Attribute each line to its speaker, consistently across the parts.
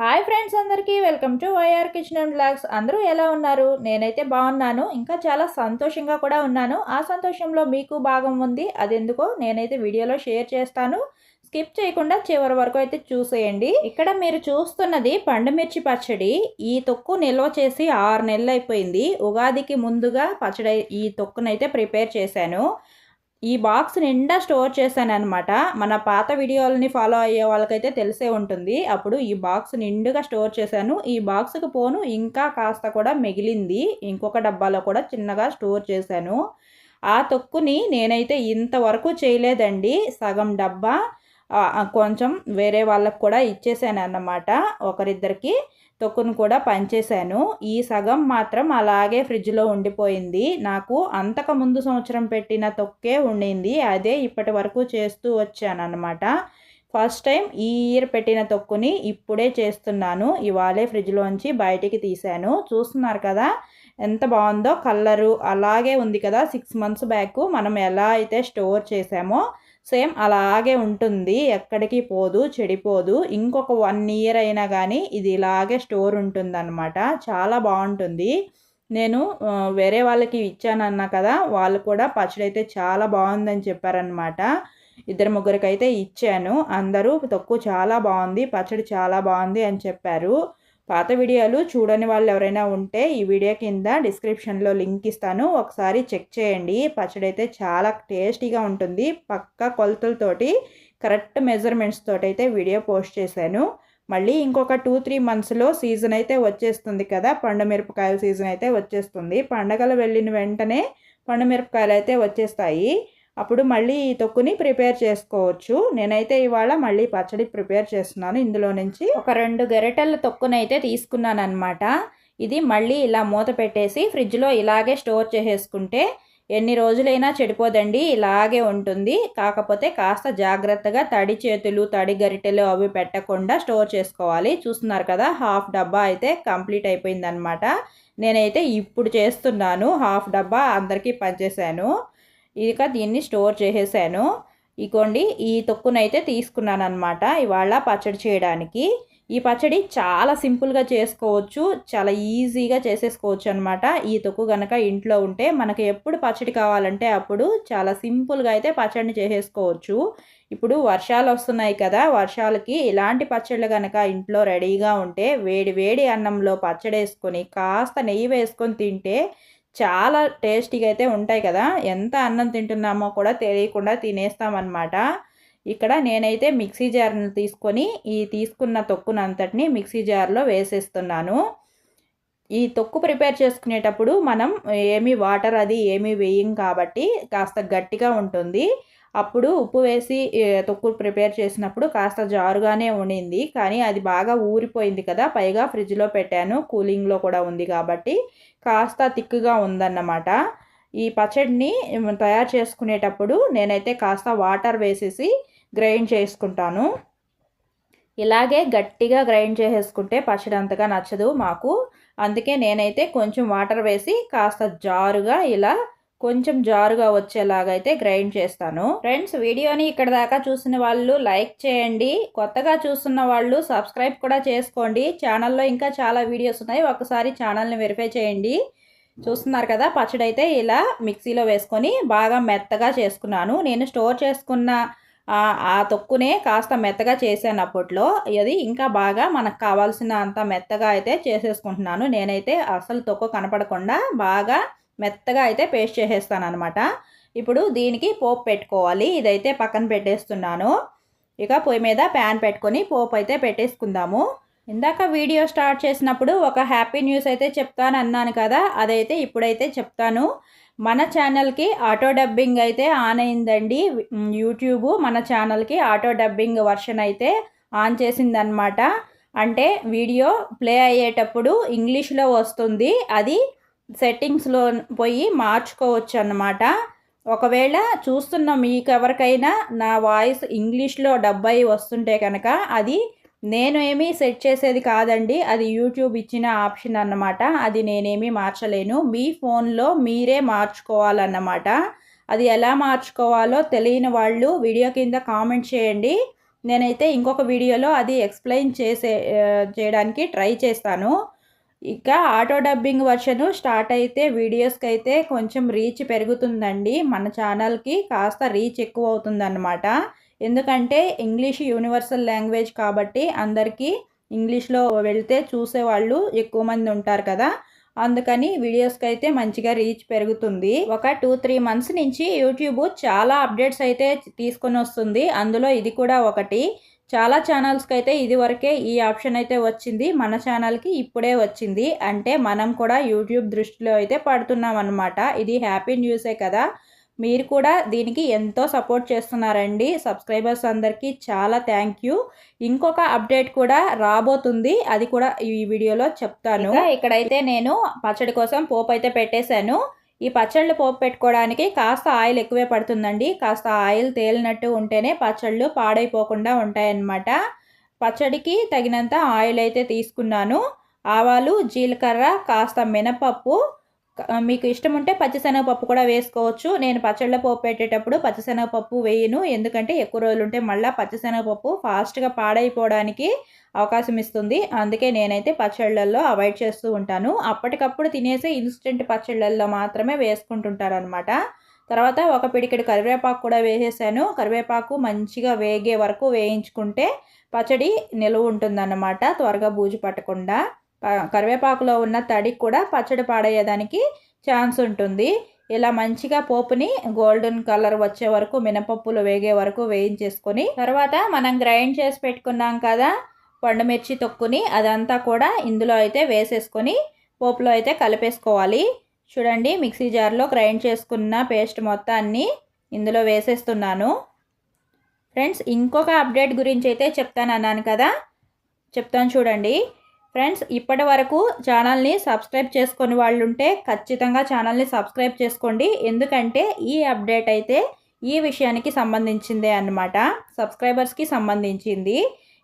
Speaker 1: Hi friends అందరికీ welcome to Y R kitchen and vlogs అందరూ ఎలా ఉన్నారు? నేనైతే బాగున్నాను. ఇంకా చాలా సంతోషంగా కూడా ఉన్నాను. ఆ సంతోషంలో మీకు భాగం ఉంది. అదెందుకో నేనైతే వీడియోలో షేర్ చేస్తాను. స్కిప్ చేయకుండా చివరి వరకు అయితే చూసేయండి. ఇక్కడ మీరు చూస్తున్నది పండుమిర్చి పచ్చడి. ఈ తొక్కు నిల్వ చేసి ఆరు నెలలు అయిపోయింది ఉగాదికి ముందుగా పచ్చడి ఈ తొక్కునైతే ప్రిపేర్ చేశాను. ఈ బాక్స్ నిండా స్టోర్ చేశాను అనమాట మన పాత వీడియోలని ఫాలో అయ్యే వాళ్ళకైతే తెలిసే ఉంటుంది. అప్పుడు ఈ బాక్స్ నిండుగా స్టోర్ చేశాను. ఈ బాక్స్కి పోను ఇంకా కాస్త కూడా మిగిలింది. ఇంకొక డబ్బాలో కూడా చిన్నగా స్టోర్ చేశాను. ఆ తొక్కుని నేనైతే ఇంతవరకు చేయలేదండి. సగం డబ్బా కొంచెం వేరే వాళ్ళకు కూడా ఇచ్చేసాను అన్నమాట ఒకరిద్దరికి తొక్కును కూడా పంచేశాను. ఈ సగం మాత్రం అలాగే ఫ్రిడ్జ్లో ఉండిపోయింది. నాకు అంతకు ముందు సంవత్సరం పెట్టిన తొక్కే ఉండింది. అదే ఇప్పటి వరకు చేస్తూ వచ్చాను అనమాట ఫస్ట్ టైం ఈ ఇయర్ పెట్టిన తొక్కుని ఇప్పుడే చేస్తున్నాను. ఇవాళే ఫ్రిడ్జ్లోంచి బయటికి తీశాను. చూస్తున్నారు కదా ఎంత బాగుందో కలరు. అలాగే ఉంది కదా సిక్స్ మంత్స్ బ్యాక్ మనం ఎలా అయితే స్టోర్ చేసామో సేమ్ అలాగే ఉంటుంది. ఎక్కడికి పోదు చెడిపోదు. ఇంకొక వన్ ఇయర్ అయినా కానీ ఇది ఇలాగే స్టోర్ ఉంటుందన్నమాట. చాలా బాగుంటుంది. నేను వేరే వాళ్ళకి ఇచ్చానన్నా కదా వాళ్ళు కూడా పచ్చడి అయితే చాలా బాగుందని చెప్పారనమాట ఇద్దరు ముగ్గురికి అయితే ఇచ్చాను. అందరూ తక్కువ చాలా బాగుంది పచ్చడి చాలా బాగుంది అని చెప్పారు. పాత వీడియోలు చూడని వాళ్ళు ఎవరైనా ఉంటే ఈ వీడియో కింద డిస్క్రిప్షన్లో లింక్ ఇస్తాను. ఒకసారి చెక్ చేయండి. పచ్చడి అయితే చాలా టేస్టీగా ఉంటుంది. పక్క కొలతలతోటి కరెక్ట్ మెజర్మెంట్స్ తోటి అయితే వీడియో పోస్ట్ చేశాను. మళ్ళీ ఇంకొక టూ త్రీ మంత్స్లో సీజన్ అయితే వచ్చేస్తుంది కదా. పండు మిరపకాయల సీజన్ అయితే వచ్చేస్తుంది. పండగలు వెళ్ళిన వెంటనే పండు మిరపకాయలు అయితే వచ్చేస్తాయి. అప్పుడు మళ్ళీ ఈ తొక్కుని ప్రిపేర్ చేసుకోవచ్చు. నేనైతే ఇవాళ మళ్ళీ పచ్చడి ప్రిపేర్ చేస్తున్నాను. ఇందులో నుంచి ఒక రెండు గరిటెల తొక్కునైతే తీసుకున్నాను అనమాట ఇది మళ్ళీ ఇలా మూత పెట్టేసి ఫ్రిడ్జ్లో ఇలాగే స్టోర్ చేసేసుకుంటే ఎన్ని రోజులైనా చెడిపోదండి. ఇలాగే ఉంటుంది. కాకపోతే కాస్త జాగ్రత్తగా తడి చేతులు తడి గరిటెలు అవి పెట్టకుండా స్టోర్ చేసుకోవాలి. చూస్తున్నారు కదా హాఫ్ డబ్బా అయితే కంప్లీట్ అయిపోయిందనమాట నేనైతే ఇప్పుడు చేస్తున్నాను. హాఫ్ డబ్బా అందరికీ పనిచేశాను ఇక దీన్ని స్టోర్ చేసేసాను. ఇగోండి ఈ తొక్కునైతే తీసుకున్నాను అనమాట ఇవాళ పచ్చడి చేయడానికి. ఈ పచ్చడి చాలా సింపుల్గా చేసుకోవచ్చు చాలా ఈజీగా చేసేసుకోవచ్చు అనమాట ఈ తొక్కు కనుక ఇంట్లో ఉంటే మనకి ఎప్పుడు పచ్చడి కావాలంటే అప్పుడు చాలా సింపుల్గా అయితే పచ్చడిని చేసేసుకోవచ్చు. ఇప్పుడు వర్షాలు వస్తున్నాయి కదా వర్షాలకి ఇలాంటి పచ్చళ్ళు కనుక ఇంట్లో రెడీగా ఉంటే వేడి వేడి అన్నంలో పచ్చడి వేసుకొని కాస్త నెయ్యి వేసుకొని తింటే చాలా టేస్టీగా అయితే ఉంటాయి కదా. ఎంత అన్నం తింటున్నామో కూడా తెలియకుండా తినేస్తామన్నమాట. ఇక్కడ నేనైతే మిక్సీ జార్ని తీసుకొని ఈ తీసుకున్న తొక్కునంతటిని మిక్సీ జార్లో వేసేస్తున్నాను. ఈ తొక్కు ప్రిపేర్ చేసుకునేటప్పుడు మనం ఏమీ వాటర్ అది ఏమీ వేయం కాబట్టి కాస్త గట్టిగా ఉంటుంది. అప్పుడు ఉప్పు వేసి తొక్కు ప్రిపేర్ చేసినప్పుడు కాస్త జారుగానే ఉండింది. కానీ అది బాగా ఊరిపోయింది కదా. పైగా ఫ్రిడ్జ్లో పెట్టాను. కూలింగ్లో కూడా ఉంది కాబట్టి కాస్త తిక్కుగా ఉందన్నమాట. ఈ పచ్చడిని తయారు చేసుకునేటప్పుడు నేనైతే కాస్త వాటర్ వేసేసి గ్రైండ్ చేసుకుంటాను. ఇలాగే గట్టిగా గ్రైండ్ చేసేసుకుంటే పచ్చడి అంతగా నచ్చదు మాకు. అందుకే నేనైతే కొంచెం వాటర్ వేసి కాస్త జారుగా ఇలా కొంచెం జారుగా వచ్చేలాగా అయితే గ్రైండ్ చేస్తాను. ఫ్రెండ్స్ వీడియోని ఇక్కడ దాకా చూసిన వాళ్ళు లైక్ చేయండి. కొత్తగా చూస్తున్న వాళ్ళు సబ్స్క్రైబ్ కూడా చేసుకోండి. ఛానల్లో ఇంకా చాలా వీడియోస్ ఉన్నాయి. ఒకసారి ఛానల్ని వెరిఫై చేయండి. చూస్తున్నారు కదా పచ్చడి అయితే ఇలా మిక్సీలో వేసుకొని బాగా మెత్తగా చేసుకున్నాను. నేను స్టోర్ చేసుకున్న ఆ తొక్కునే కాస్త మెత్తగా చేశాను అప్పట్లో. అది ఇంకా బాగా మనకు కావాల్సిన అంత మెత్తగా అయితే చేసేసుకుంటున్నాను. నేనైతే అసలు తొక్కు కనపడకుండా బాగా మెత్తగా అయితే పేస్ట్ చేసేస్తాను అనమాట ఇప్పుడు దీనికి పోపు పెట్టుకోవాలి. ఇదైతే పక్కన పెట్టేస్తున్నాను. ఇక పొయ్యి మీద ప్యాన్ పెట్టుకొని పోపు అయితే పెట్టేసుకుందాము. ఇందాక వీడియో స్టార్ట్ చేసినప్పుడు ఒక హ్యాపీ న్యూస్ అయితే చెప్తాను అన్నాను కదా. అదైతే ఇప్పుడైతే చెప్తాను. మన ఛానల్కి ఆటో డబ్బింగ్ అయితే ఆన్ అయిందండి. యూట్యూబ్ మన ఛానల్కి ఆటో డబ్బింగ్ వర్షన్ అయితే ఆన్ చేసిందనమాట అంటే వీడియో ప్లే అయ్యేటప్పుడు ఇంగ్లీష్లో వస్తుంది. అది సెట్టింగ్స్లో పోయి మార్చుకోవచ్చు అన్నమాట ఒకవేళ చూస్తున్న మీకు ఎవరికైనా నా వాయిస్ ఇంగ్లీష్లో డబ్బై వస్తుంటే కనుక అది నేను ఏమీ సెట్ చేసేది కాదండి. అది యూట్యూబ్ ఇచ్చిన ఆప్షన్ అన్నమాట. అది నేనేమీ మార్చలేను. మీ ఫోన్లో మీరే మార్చుకోవాలన్నమాట. అది ఎలా మార్చుకోవాలో తెలియని వాళ్ళు వీడియో కింద కామెంట్ చేయండి. నేనైతే ఇంకొక వీడియోలో అది ఎక్స్ప్లెయిన్ చేసే చేయడానికి ట్రై చేస్తాను. ఇక ఆటో డబ్బింగ్ వర్షను స్టార్ట్ అయితే వీడియోస్కి అయితే కొంచెం రీచ్ పెరుగుతుందండి మన ఛానల్కి కాస్త రీచ్ ఎక్కువ అవుతుందన్నమాట ఎందుకంటే ఇంగ్లీష్ యూనివర్సల్ లాంగ్వేజ్ కాబట్టి అందరికీ ఇంగ్లీష్లో వెళ్తే చూసేవాళ్ళు ఎక్కువ మంది ఉంటారు కదా. అందుకని వీడియోస్కి అయితే మంచిగా రీచ్ పెరుగుతుంది. ఒక టూ త్రీ మంత్స్ నుంచి యూట్యూబ్ చాలా అప్డేట్స్ అయితే తీసుకొని వస్తుంది అందులో ఇది కూడా ఒకటి. చాలా ఛానల్స్కి అయితే ఇదివరకే ఈ ఆప్షన్ అయితే వచ్చింది. మన ఛానల్కి ఇప్పుడే వచ్చింది. అంటే మనం కూడా యూట్యూబ్ దృష్టిలో అయితే పడుతున్నాం అనమాట ఇది హ్యాపీ న్యూసే కదా. మీరు కూడా దీనికి ఎంతో సపోర్ట్ చేస్తున్నారండి. సబ్స్క్రైబర్స్ అందరికీ చాలా థ్యాంక్ యూ ఇంకొక అప్డేట్ కూడా రాబోతుంది. అది కూడా ఈ వీడియోలో చెప్తాను. ఇక్కడైతే నేను పచ్చడి కోసం పోపు అయితే పెట్టేశాను. ఈ పచ్చళ్ళు పోపు పెట్టుకోవడానికి కాస్త ఆయిల్ ఎక్కువే పడుతుందండి. కాస్త ఆయిల్ తేలినట్టు ఉంటేనే పచ్చళ్ళు పాడైపోకుండా ఉంటాయన్నమాట. పచ్చడికి తగినంత ఆయిల్ అయితే తీసుకున్నాను. ఆవాలు జీలకర్ర కాస్త మినపప్పు మీకు ఇష్టం ఉంటే పచ్చిశనగపప్పు కూడా వేసుకోవచ్చు. నేను పచ్చళ్ళ పప్పు పెట్టేటప్పుడు పచ్చిశనగపప్పు వేయను. ఎందుకంటే ఎక్కువ రోజులు ఉంటే మళ్ళీ పచ్చిశనగపప్పు ఫాస్ట్గా పాడైపోవడానికి అవకాశం ఇస్తుంది అందుకే నేనైతే పచ్చళ్ళల్లో అవాయిడ్ చేస్తూ ఉంటాను. అప్పటికప్పుడు తినేసే ఇన్స్టెంట్ పచ్చళ్ళల్లో మాత్రమే వేసుకుంటుంటారనమాట తర్వాత ఒక పిడికెడు కరివేపాకు కూడా వేసేసాను. కరివేపాకు మంచిగా వేగే వరకు వేయించుకుంటే పచ్చడి నిలువ ఉంటుందన్నమాట త్వరగా బూజు పట్టకుండా. కరివేపాకులో ఉన్న తడి కూడా పచ్చడి పాడయ్యేదానికి ఛాన్స్ ఉంటుంది. ఇలా మంచిగా పోపుని గోల్డెన్ కలర్ వచ్చే వరకు మినపప్పులు వేగే వరకు వేయించేసుకొని తర్వాత మనం గ్రైండ్ చేసి పెట్టుకున్నాం కదా పండుమిర్చి తొక్కుని అదంతా కూడా ఇందులో అయితే వేసేసుకొని పోపులో అయితే కలిపేసుకోవాలి. చూడండి మిక్సీ జార్లో గ్రైండ్ చేసుకున్న పేస్ట్ మొత్తాన్ని ఇందులో వేసేస్తున్నాను. ఫ్రెండ్స్ ఇంకొక అప్డేట్ గురించి అయితే చెప్తాను అన్నాను కదా చెప్తాను చూడండి. ఫ్రెండ్స్ ఇప్పటి వరకు ఛానల్ని సబ్స్క్రైబ్ చేసుకొని వాళ్ళు ఉంటే ఖచ్చితంగా ఛానల్ని సబ్స్క్రైబ్ చేసుకోండి. ఎందుకంటే ఈ అప్డేట్ అయితే ఈ విషయానికి సంబంధించిందే అనమాట సబ్స్క్రైబర్స్కి సంబంధించింది.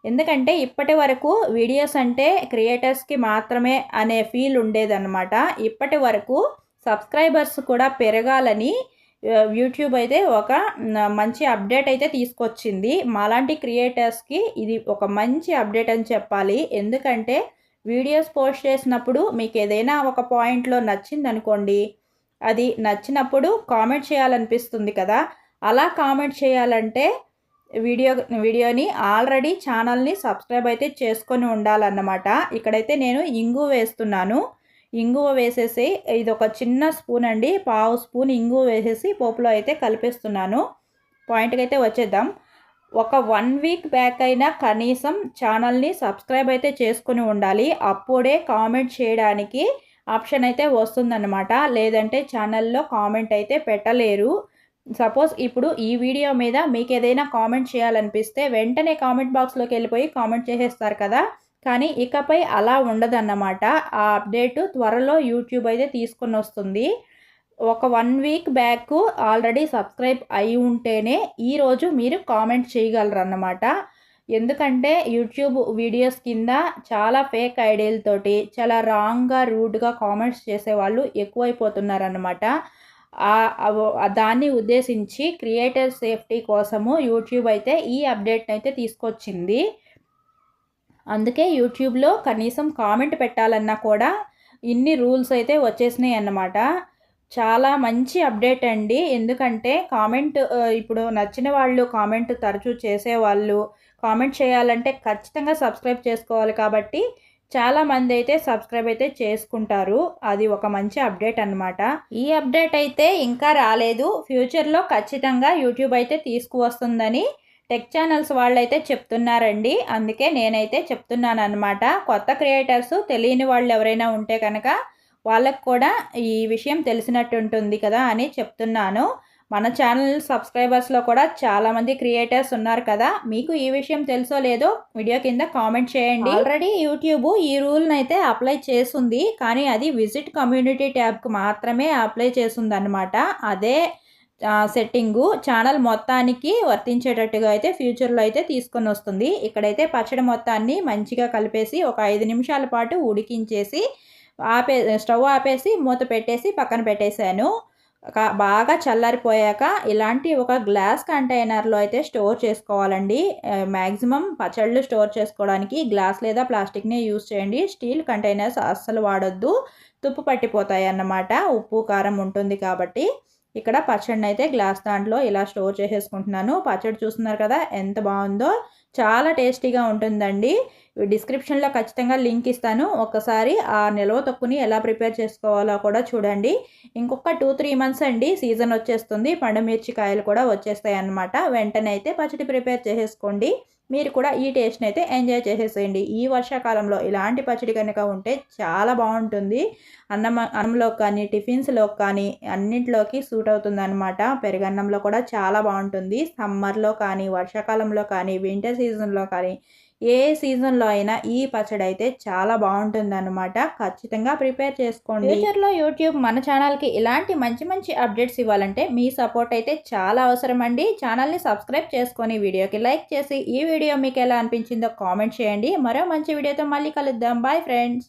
Speaker 1: ఎందుకంటే ఇప్పటి వరకు వీడియోస్ అంటే క్రియేటర్స్కి మాత్రమే అనే ఫీల్ ఉండేదన్నమాట. ఇప్పటి వరకు సబ్స్క్రైబర్స్ కూడా పెరగాలని యూట్యూబ్ అయితే ఒక మంచి అప్డేట్ అయితే తీసుకొచ్చింది. మాలాంటి క్రియేటర్స్కి ఇది ఒక మంచి అప్డేట్ అని చెప్పాలి. ఎందుకంటే వీడియోస్ పోస్ట్ చేసినప్పుడు మీకు ఏదైనా ఒక పాయింట్లో నచ్చింది అనుకోండి అది నచ్చినప్పుడు కామెంట్ చేయాలనిపిస్తుంది కదా. అలా కామెంట్ చేయాలంటే వీడియో వీడియోని ఆల్రెడీ ఛానల్ని సబ్స్క్రైబ్ అయితే చేసుకొని ఉండాలన్నమాట. ఇక్కడైతే నేను ఇంగు వేస్తున్నాను. ఇంగువ వేసేసి ఇది ఒక చిన్న స్పూన్ అండి. పావు స్పూన్ ఇంగువ వేసేసి పోపులో అయితే కలిపేస్తున్నాను. పాయింట్కి అయితే వచ్చేద్దాం. ఒక వన్ వీక్ బ్యాక్ అయినా కనీసం ఛానల్ని సబ్స్క్రైబ్ అయితే చేసుకుని ఉండాలి. అప్పుడే కామెంట్ చేయడానికి ఆప్షన్ అయితే వస్తుందన్నమాట. లేదంటే ఛానల్లో కామెంట్ అయితే పెట్టలేరు. సపోజ్ ఇప్పుడు ఈ వీడియో మీద మీకు ఏదైనా కామెంట్ చేయాలనిపిస్తే వెంటనే కామెంట్ బాక్స్లోకి వెళ్ళిపోయి కామెంట్ చేసేస్తారు కదా. కానీ ఇకపై అలా ఉండదన్నమాట. ఆ అప్డేట్ త్వరలో యూట్యూబ్ అయితే తీసుకొని వస్తుంది. ఒక one week back already subscribe అయి ఉంటేనే ఈరోజు మీరు కామెంట్ చేయగలరు అన్నమాట ఎందుకంటే యూట్యూబ్ వీడియోస్ కింద చాలా ఫేక్ ఐడియాలతోటి చాలా రాంగ్గా రూడ్గా కామెంట్స్ చేసేవాళ్ళు ఎక్కువైపోతున్నారన్నమాట. దాన్ని ఉద్దేశించి క్రియేటర్ సేఫ్టీ కోసము యూట్యూబ్ అయితే ఈ అప్డేట్ని అయితే తీసుకొచ్చింది. అందుకే యూట్యూబ్లో కనీసం కామెంట్ పెట్టాలన్నా కూడా ఇన్ని రూల్స్ అయితే వచ్చేసినాయి అన్నమాట. చాలా మంచి అప్డేట్ అండి. ఎందుకంటే కామెంట్ ఇప్పుడు నచ్చిన వాళ్ళు కామెంట్ తరచూ చేసేవాళ్ళు. కామెంట్ చేయాలంటే ఖచ్చితంగా సబ్స్క్రైబ్ చేసుకోవాలి కాబట్టి చాలామంది అయితే సబ్స్క్రైబ్ అయితే చేసుకుంటారు. అది ఒక మంచి అప్డేట్ అనమాట ఈ అప్డేట్ అయితే ఇంకా రాలేదు. ఫ్యూచర్లో ఖచ్చితంగా యూట్యూబ్ అయితే తీసుకువస్తుందని టెక్ ఛానల్స్ వాళ్ళైతే చెప్తున్నారండి. అందుకే నేనైతే చెప్తున్నాను అనమాట కొత్త క్రియేటర్స్ తెలియని వాళ్ళు ఎవరైనా ఉంటే కనుక వాళ్ళకు కూడా ఈ విషయం తెలిసినట్టు ఉంటుంది కదా అని చెప్తున్నాను. మన ఛానల్ సబ్స్క్రైబర్స్లో కూడా చాలామంది క్రియేటర్స్ ఉన్నారు కదా. మీకు ఈ విషయం తెలుసో లేదో వీడియో కింద కామెంట్ చేయండి. ఆల్రెడీ యూట్యూబ్ ఈ రూల్ని అయితే అప్లై చేసింది. కానీ అది విజిట్ కమ్యూనిటీ ట్యాబ్కి మాత్రమే అప్లై చేసిందనమాట అదే సెట్టింగు ఛానల్ మొత్తానికి వర్తించేటట్టుగా అయితే ఫ్యూచర్లో అయితే తీసుకొని వస్తుంది. ఇక్కడైతే పచ్చడి మొత్తాన్ని మంచిగా కలిపేసి ఒక ఐదు నిమిషాల పాటు ఉడికించేసి ఆపే స్టవ్ ఆపేసి మూత పెట్టేసి పక్కన పెట్టేశాను. బాగా చల్లారిపోయాక ఇలాంటి ఒక గ్లాస్ కంటైనర్లో అయితే స్టోర్ చేసుకోవాలండి. మ్యాక్సిమం పచ్చళ్ళు స్టోర్ చేసుకోవడానికి గ్లాస్ లేదా ప్లాస్టిక్నే యూస్ చేయండి. స్టీల్ కంటైనర్స్ అస్సలు వాడొద్దు. తుప్పు పట్టిపోతాయి అన్నమాట ఉప్పు కారం ఉంటుంది కాబట్టి. ఇక్కడ పచ్చడిని అయితే గ్లాస్ దాంట్లో ఇలా స్టోర్ చేసేసుకుంటున్నాను. పచ్చడి చూస్తున్నారు కదా ఎంత బాగుందో. చాలా టేస్టీగా ఉంటుందండి. డిస్క్రిప్షన్లో ఖచ్చితంగా లింక్ ఇస్తాను. ఒకసారి ఆ నిల్వ తొక్కుని ఎలా ప్రిపేర్ చేసుకోవాలో కూడా చూడండి. ఇంకొక టూ త్రీ మంత్స్ అండి సీజన్ వచ్చేస్తుంది. పండుమిర్చి కాయలు కూడా వచ్చేస్తాయి అన్నమాట వెంటనే అయితే పచ్చడి ప్రిపేర్ చేసేసుకోండి. మీరు కూడా ఈ టేస్ట్ని అయితే ఎంజాయ్ చేసేసేయండి. ఈ వర్షాకాలంలో ఇలాంటి పచ్చడి కనుక ఉంటే చాలా బాగుంటుంది. అన్నం అన్నంలో కానీ టిఫిన్స్లో కానీ అన్నింటిలోకి సూట్ అవుతుంది అనమాట పెరుగన్నంలో కూడా చాలా బాగుంటుంది. సమ్మర్లో కానీ వర్షాకాలంలో కానీ వింటర్ సీజన్లో కానీ ఏ సీజన్లో అయినా ఈ పచ్చడి అయితే చాలా బాగుంటుంది అనమాట ఖచ్చితంగా ప్రిపేర్ చేసుకోండి. ఫ్యూచర్లో యూట్యూబ్ మన ఛానల్కి ఇలాంటి మంచి మంచి అప్డేట్స్ ఇవ్వాలంటే మీ సపోర్ట్ అయితే చాలా అవసరం అండి. ఛానల్ని సబ్స్క్రైబ్ చేసుకొని వీడియోకి లైక్ చేసి ఈ వీడియో మీకు ఎలా అనిపించిందో కామెంట్ చేయండి. మరో మంచి వీడియోతో మళ్ళీ కలుద్దాం. Bye friends.